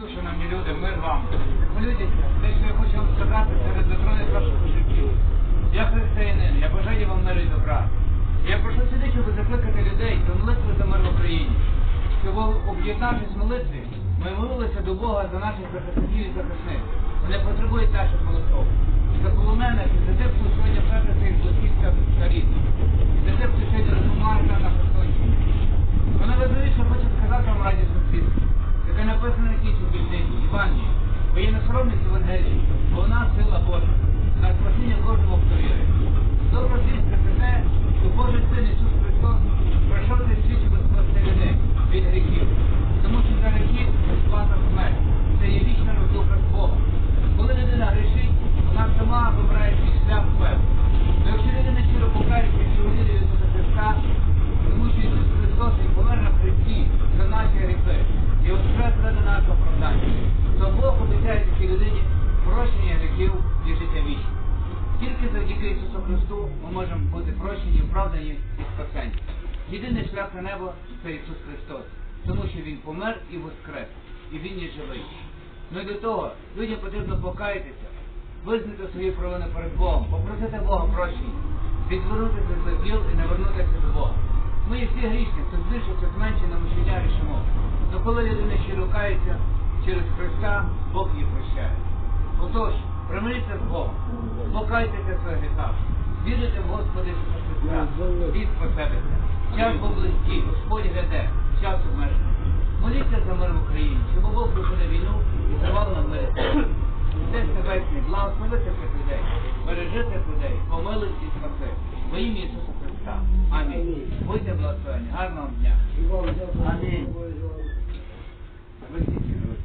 Шановні люди, мир вам. Люди, те, що я хочу вам сказати, це результати ваших життів. Я християнин, я бажаю вам миру і добра. Я прошу сюди, щоб закликати людей до молитви за мир в Україні. Щоб об'єднавшись молитві, ми молилися до Бога за наших захисників і захисниць. Вони потребують наших молитв. За полонених, і за тих, хто сьогодні втратив своїх близьких та рідних. І за тих, хто сьогодні допомагає нам на фронті. Вона важливіше хоче сказати вам радісну звістку, яка написана на тій Іванії, бо є не соромність Євангелії, бо вона сила Божа, на спасіння кожного, хто вірить. Добра звістка це те, що Божий Син Ісус Христос пройшов цей світ, щоб спасти людей від гріхів. Тому що за гріхів безплатна смерть. Це є вічна розлука з Богом. Коли людина грішить, вона сама вибирає свій шлях вперед. Но якщо людина щиро покається і увірює в Ісуса Христа, тому що Ісус Христос і помер на хресті за наші гріхи і воскрес ради нашого оправдання, то Бог обіцяє такій людині прощення гріхів і життя вічне. Тільки завдяки Ісусу Христу ми можемо бути прощені, оправдані і спасені. Єдиний шлях на небо це Ісус Христос, тому що Він помер і воскрес, і Він є живий. Ну і до того людям потрібно покаятися, визнати свої провини перед Богом, попросити Бога прощення, відвернутися з діл і не вернутися до Бога. Ми є всі грішні, хто більше, хто менше на мучення рішимо. То коли людина щиро кається через Христа, Бог її прощає. Отож, примиріться з Богом, покайтеся в своїх гріхах, вірите в Господа Ісуса Христа, і спасетеся. Час поблизький, Господь гляде, час обмежений. Моліться за мир в Україні, щоб Бог припинив війну і давав нам мир. Десь небесний, благословити цих людей, бережи цих людей, помилуй і спаси. Во ім'я Ісуса Христа. Амінь. Будьте благословені. Гарного дня. Амінь.